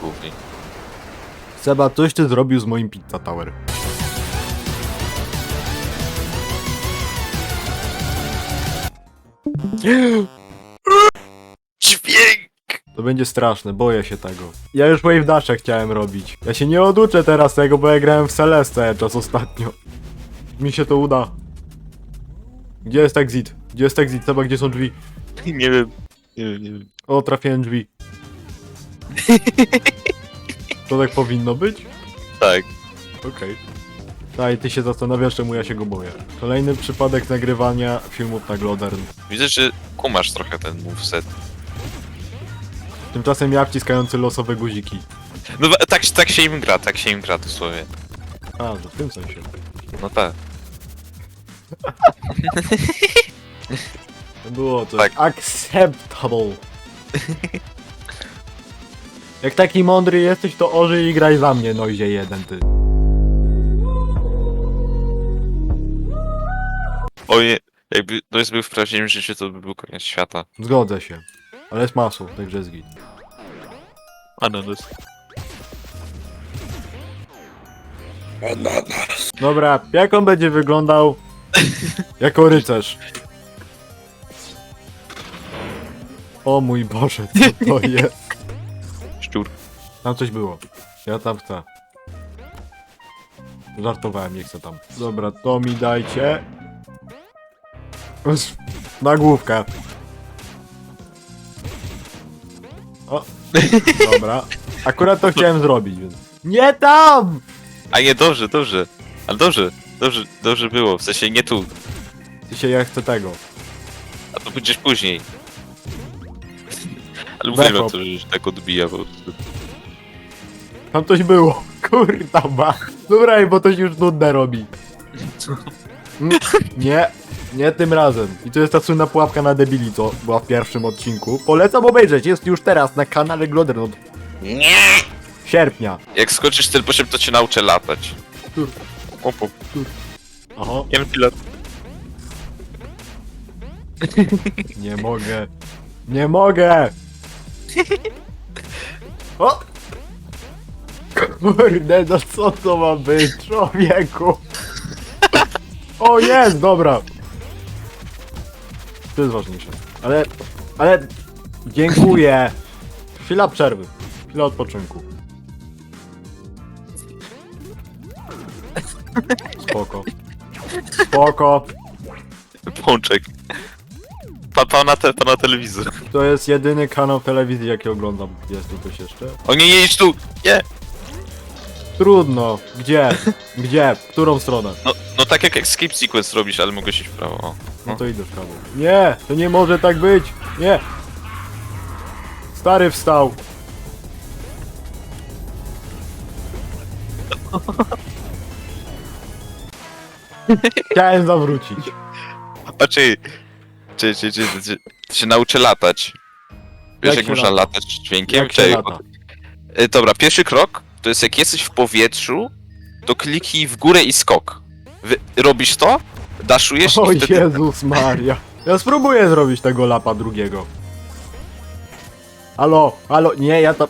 Głównie. Seba, coś ty zrobił z moim Pizza Tower. Dźwięk! To będzie straszne, boję się tego. Ja już Wave Dasha chciałem robić. Ja się nie oduczę teraz tego, bo ja grałem w Celeste czas ostatnio. Mi się to uda. Gdzie jest exit? Gdzie jest exit? Seba, gdzie są drzwi? Nie wiem. Nie wiem, nie wiem. O, trafiłem drzwi. To tak powinno być? Tak. Okej. Okay. ty się zastanawiasz, czemu ja się go boję. Kolejny przypadek nagrywania filmów na Glodern. Widzę, że kumasz trochę ten moveset. Tymczasem ja wciskający losowe guziki. No wa- tak, tak się im gra, tak się im gra dosłownie. A, że w tym sensie. No tak. To było to Tak. acceptable. Jak taki mądry jesteś, to ożyj i graj za mnie, Noizie jeden ty. Oje, jakby to jest był w prawdziwym życiu, to by był koniec świata. Zgodzę się. Ale jest masło, także jest git. Ananas. Dobra, jak on będzie wyglądał jako rycerz? O mój Boże, co to jest? Tam coś było. Ja tam chcę. Żartowałem, nie chcę tam. Dobra, to mi dajcie. Na główkę. O, dobra. Akurat to chciałem zrobić, więc... Nie tam! A nie, dobrze, dobrze. Ale dobrze, dobrze, dobrze było. W sensie nie tu, Dzisiaj ja chcę tego. a to będziesz później. Ale uwielbiam Backup. to, że już tak odbija po prostu. Tam coś było. Kurta ma. Dobra, bo to się już nudne robi. Mm, Nie, nie tym razem. I to jest ta słynna pułapka na debili, co była w pierwszym odcinku. Polecam obejrzeć, jest już teraz na kanale Glodern od Nie! sierpnia. Jak skoczysz ten poziom, to cię nauczę latać. Tur. Op, op. Aha, Nie wiem, ile... nie mogę. Nie mogę! O! Kurde, no co to ma być, człowieku? O, jest, dobra. To jest ważniejsze. Ale, ale, dziękuję. Chwila przerwy. Chwila odpoczynku. Spoko. Spoko. Pączek. Pa, pa, na te, pa na telewizor. To jest jedyny kanał telewizji, jaki oglądam. Jest tu coś jeszcze? O nie, nie idź tu! Nie! Trudno. Gdzie? Gdzie? W którą stronę? No, no tak jak escape sequence robisz, ale mogę iść w prawo. O. No to idę w prawo. Nie! To nie może tak być! Nie! Stary wstał! Chciałem zawrócić. A czy... Czy, czy, czy, czy, czy się nauczę latać? Wiesz Jak jak, się można lata? latać dźwiękiem? Jak się Czekaj, lata? bo- Y, Dobra, pierwszy krok to jest jak jesteś w powietrzu, to kliknij w górę i skok. Wy, robisz to, daszujesz O i wtedy... Jezus Maria. Ja spróbuję zrobić tego lapa drugiego. Halo, halo, nie, ja tam...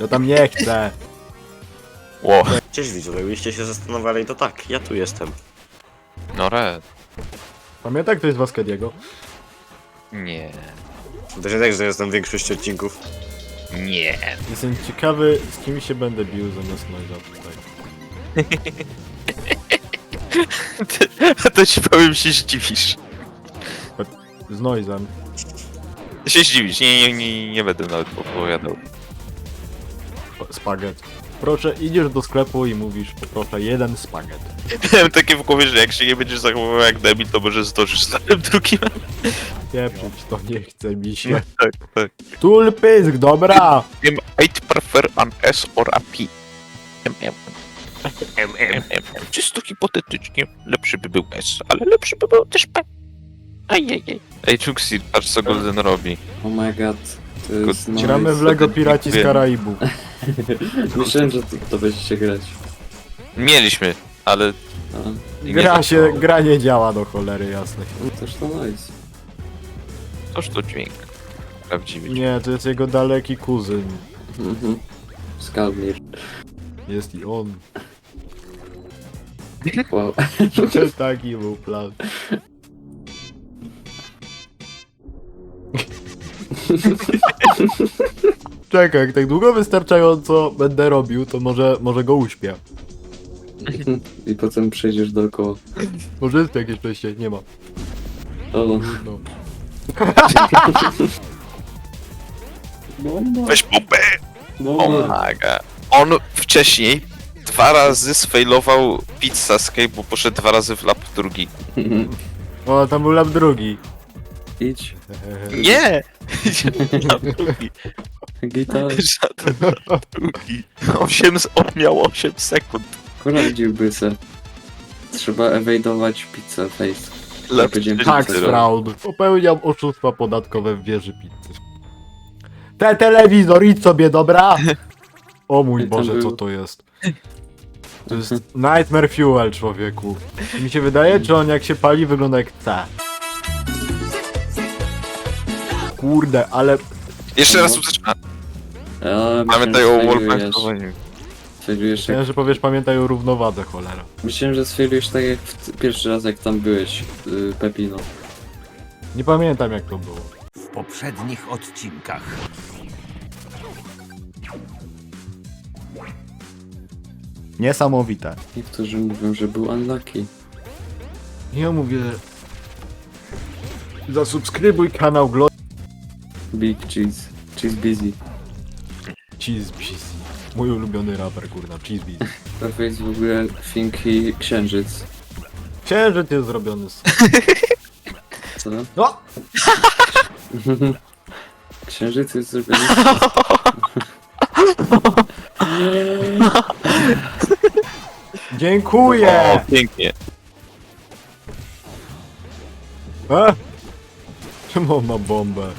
Ja tam nie chcę. Ło, Cześć widzowie, jakbyście się zastanawiali, to tak, ja tu jestem. no red. Pamiętaj, kto jest Waskediego? Nie. To się tak, że jestem w większości odcinków. Nie. Jestem ciekawy, z kim się będę bił zamiast Noiza tutaj. to ci powiem, się zdziwisz. Z Noizem. Się zdziwisz, nie, nie, nie, nie będę nawet opowiadał. Spaget. Proszę, idziesz do sklepu i mówisz, poproszę jeden spaget. Miałem takie w głowie, że jak się nie będziesz zachowywał jak debil, to może zdążysz z tym drugim. Pieprzyć to nie chce mi się. tak, tak. Tulpysk, dobra! Wiem, I'd prefer an S or a P. M, M. M, M, M, M. Czysto hipotetycznie, lepszy by był S, ale lepszy by był też P. Ajajaj. Ej, Chuxi, patrz co Golden robi. Oh my god. To jest no, Gramy w Lego Piraci z Karaibu. Myślałem, że to, to będziecie grać. Mieliśmy, ale... No, nie Gra się, gra nie działa do cholery jasnej. no toż to nice. Toż to dźwięk. prawdziwy. Nie, to jest jego daleki kuzyn. Mhm. Skalmir. Jest i on. Wow. Taki był plan. Czekaj, jak tak długo wystarczająco będę robił, to może, może go uśpię. I potem przejdziesz dookoła. Może jest tu jakieś przejście? Nie ma. O, No. bomba. Weź bombę! Bomba. Pomaga. On wcześniej dwa razy sfailował pizza escape, bo poszedł dwa razy w lab drugi. O, tam był lab drugi. Idź. Nie! lab drugi. Gitar. Żaden lab drugi. Osiem, on miał 8 sekund. Poradziłby se. Trzeba ewejdować pizzę face. Trzeci Tak, Tyle. rok. fraud. Popełniam oszustwa podatkowe w wieży pizzy. Te telewizor, idź sobie, dobra? O mój I Boże, co to jest? To jest Nightmare Fuel, człowieku. Mi się wydaje, że on jak się pali, wygląda jak C. Kurde, ale Jeszcze raz No. usłyszałem. A, Pamiętaj o chciałem, jak... że powiesz, pamiętaj o równowadze, cholera. Myślałem, że sfailujesz tak jak w pierwszy raz jak tam byłeś, yy, Pepino. Nie pamiętam jak to było. w poprzednich odcinkach. Niesamowite. Niektórzy mówią, że był unlucky. Ja mówię... Zasubskrybuj kanał Glo... Big cheese. Cheese busy. Cheese Busy. Mój ulubiony raper, kurna, Cheese Busy. To jest w ogóle Finky Księżyc. Księżyc jest zrobiony z... Co? No! Księżyc jest zrobiony Dziękuję! O, pięknie. E? Czemu on ma bombę?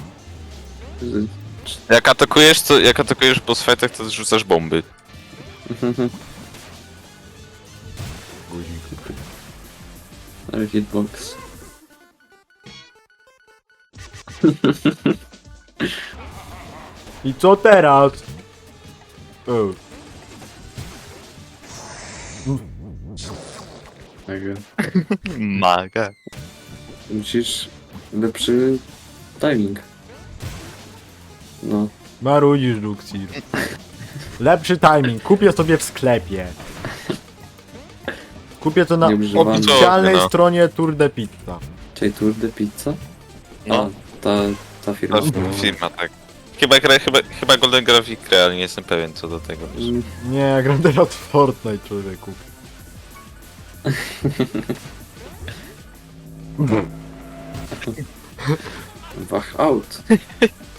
Jak atakujesz, to, jak atakujesz boss fightach, to rzucasz bomby. Guzik. Ale hitbox. I co teraz? O, Mega. Maga. Musisz lepszy timing. No. marudzisz, Luxir. Lepszy timing. Kupię sobie w sklepie. Kupię to na Nieużywany. oficjalnej No. stronie Tour de Pizza. Czyli Tour de Pizza? No. A, ta, ta firma. Ta firma, tak. Chyba, gra- chyba, chyba Golden Graphic gra, ale nie jestem pewien co do tego. wiesz. Mm, Nie, ja gram teraz w Fortnite, człowieku. Wach out.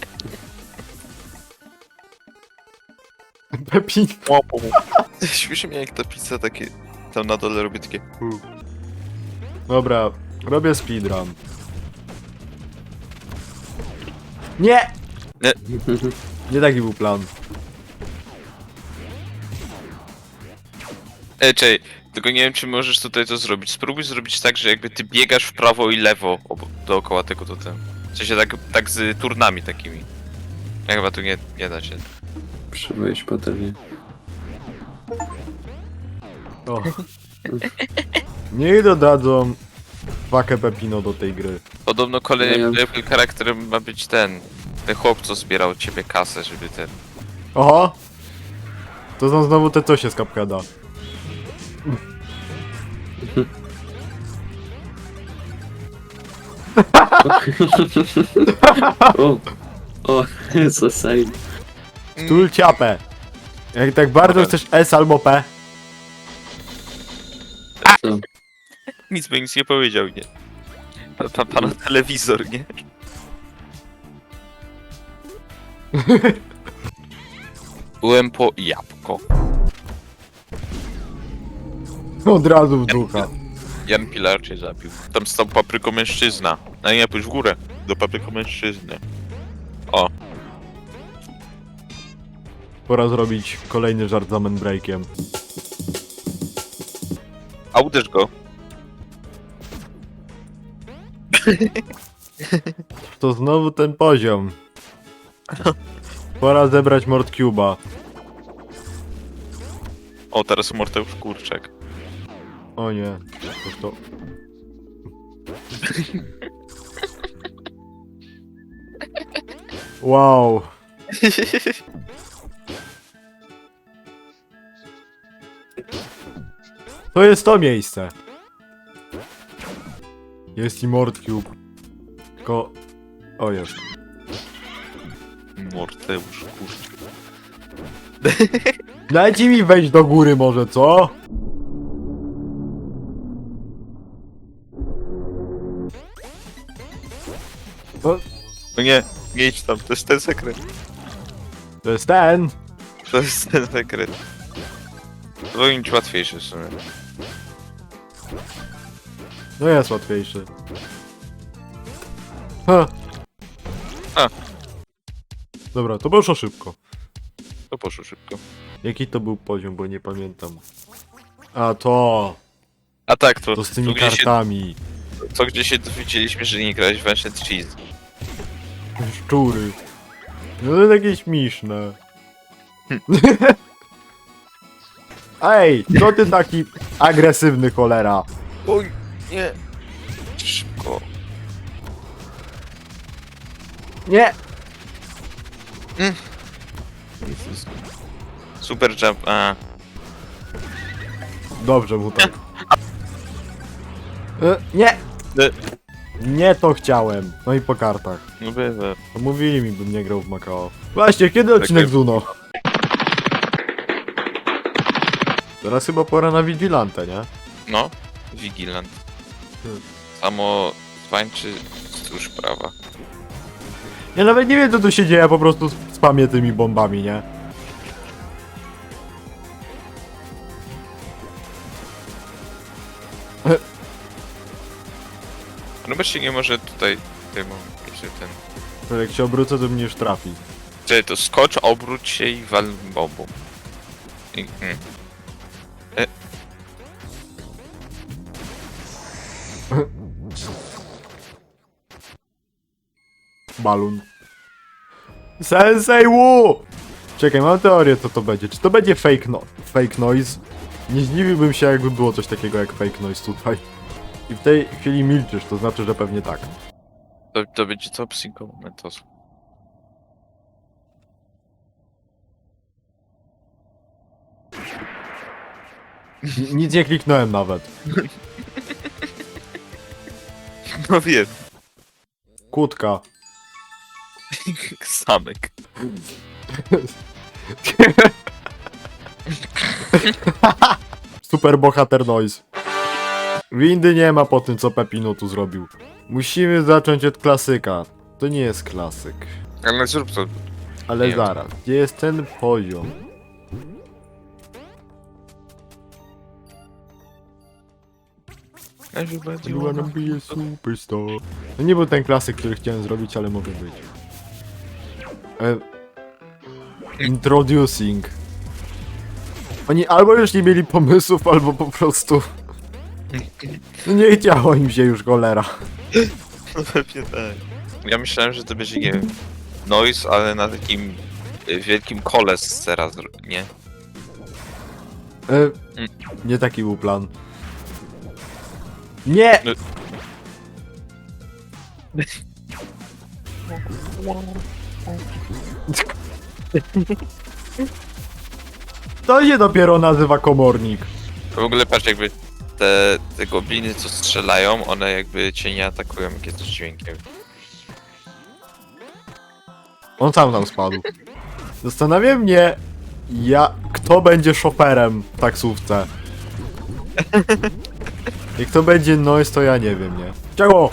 Pepin. Śmieszy mnie jak ta pizza takie... Tam na dole robi takie... Dobra, robię speedrun. Nie! Nie. Nie taki był plan. Ej, czej, tylko nie wiem czy możesz tutaj to zrobić. Spróbuj zrobić tak, że jakby ty biegasz w prawo i lewo dookoła tego totem. W sensie tak, tak z turnami takimi. Ja chyba tu nie, nie da się. Przybyłeś potem. O. Niech dodadzą pakę Pepino do tej gry. Podobno kolejnym Nie. playable charakterem ma być ten. Ten chłop, co zbierał od ciebie kasę, żeby ten... Oho! To są znowu te co się z kapkada. O! O, co side. Tul ciapę. Jak tak bardzo Dobra. chcesz S albo P, Co? Nic by nic nie powiedział, nie? Pa, pa, pana telewizor, nie? Byłem po jabłko. od razu w ducha. Jan Pilar cię zabił. Tam stał papryko mężczyzna. A nie, pójdź w górę. Do papryko mężczyzny. O, Pora zrobić kolejny żart za breakiem. a uderz go. To znowu ten poziom. Pora zebrać Mord Cube'a. O, teraz Morteusz Kurczak. O nie. Toż to... Wow. To jest to miejsce. Jest i Mord Cube. Tylko... O jest. Morteusz Kurczak. Dajcie mi wejść do góry może, co? O, No nie, nie idź tam, to jest ten sekret. to jest ten. To jest ten sekret. To powinien być łatwiejszy w sumie. No jest łatwiejszy. Ha. A. Dobra, to poszło szybko. To poszło szybko. Jaki to był poziom, bo nie pamiętam. A to! A tak, to, To z tymi gdzie się, kartami. to gdzie się dowiedzieliśmy, że nie grałeś w Ancient Cheese. Szczury. No to jest takie śmieszne. Ej, co ty taki agresywny cholera? Oj, nie. Szybko. Nie! Super jump, a. Dobrze mu tak. E, nie! E. Nie to chciałem. No i po kartach. No bywa. To mówili mi, bym nie grał w Macao. Właśnie, kiedy odcinek Tak, z Uno? Teraz chyba pora na Vigilante, nie? No, Vigilant. Hmm. Samo tańczy stróż prawa. Ja nawet nie wiem co tu się dzieje, ja po prostu spamię tymi bombami, nie? No bo się nie może tutaj tym, czy ten. To jak się obrócę, to mnie już trafi. Czy to skocz, obróć się i wal bombą. I, mm. Balun. Sensei Wu! Czekaj, mam teorię co to będzie. Czy to będzie fake, no fake noise? Nie zdziwiłbym się jakby było coś takiego jak fake noise tutaj. I w tej chwili milczysz, to znaczy, że pewnie tak. To, to będzie to Psycho Momentos. N- Nic nie kliknąłem nawet. No wiem. Kłódka. Samek. Super bohater noise. Windy nie ma po tym, co Pepino tu zrobił. Musimy zacząć od klasyka. To nie jest klasyk. Ale zrób to. Ale Nie. zaraz, gdzie jest ten poziom? You wanna be a superstar. To nie był ten klasyk, który chciałem zrobić, ale mogę być. E... Introducing. Oni albo już nie mieli pomysłów, albo po prostu... No nie chciało im się już cholera. No pewnie tak. Ja myślałem, że to będzie, nie wiem, noise, ale na takim y, wielkim kole z sera, zro- nie? E... Nie taki był plan. Nie! To się dopiero nazywa komornik. W ogóle patrz, jakby te, te gobliny, co strzelają, one jakby cię nie atakują, jak jest z dźwiękiem. On sam tam spadł. Zastanawia mnie, ja, kto będzie szoferem w taksówce. Jak to będzie noise, to ja nie wiem, nie? Ciało!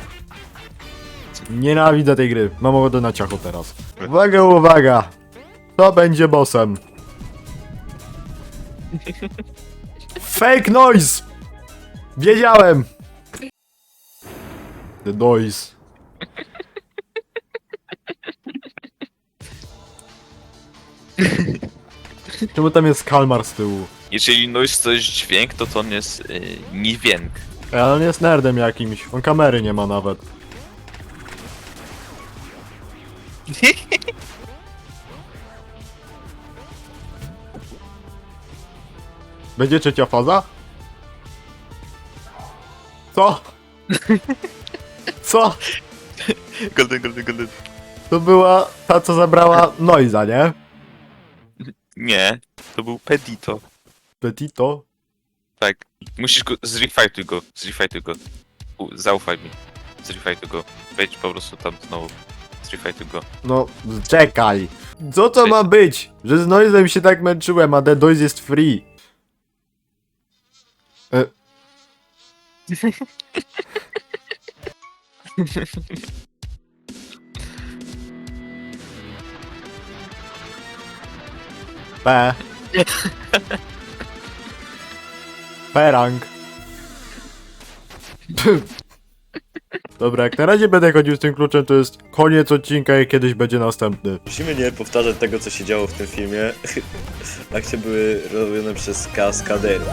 Nienawidzę tej gry. Mam ochotę na ciacho teraz. Uwaga, uwaga! Kto będzie bossem? Fake noise! Wiedziałem! The noise. Czemu tam jest kalmar z tyłu? Jeżeli noise to jest dźwięk, to to on jest y, niedźwięk. Ale on jest nerdem jakimś. On kamery nie ma nawet. Będzie trzecia faza? Co? Co? Golden, golden, golden. To była ta, co zabrała Noiza, nie? Nie, to był Pedito. Petito? Tak. Musisz go. Zrefajtuj go. Zrefajtuj go. U, zaufaj mi. Zrefajtuj go. Wejdź po prostu tam znowu. Zrefajtuj go. No, czekaj. Co to ma być? Że z Noizem się tak męczyłem, a The Noise jest free. E. P. Perang. Dobra, jak na razie będę chodził z tym kluczem, to jest koniec odcinka i kiedyś będzie następny. Musimy nie powtarzać tego, co się działo w tym filmie. Akcje były robione przez kaskaderów.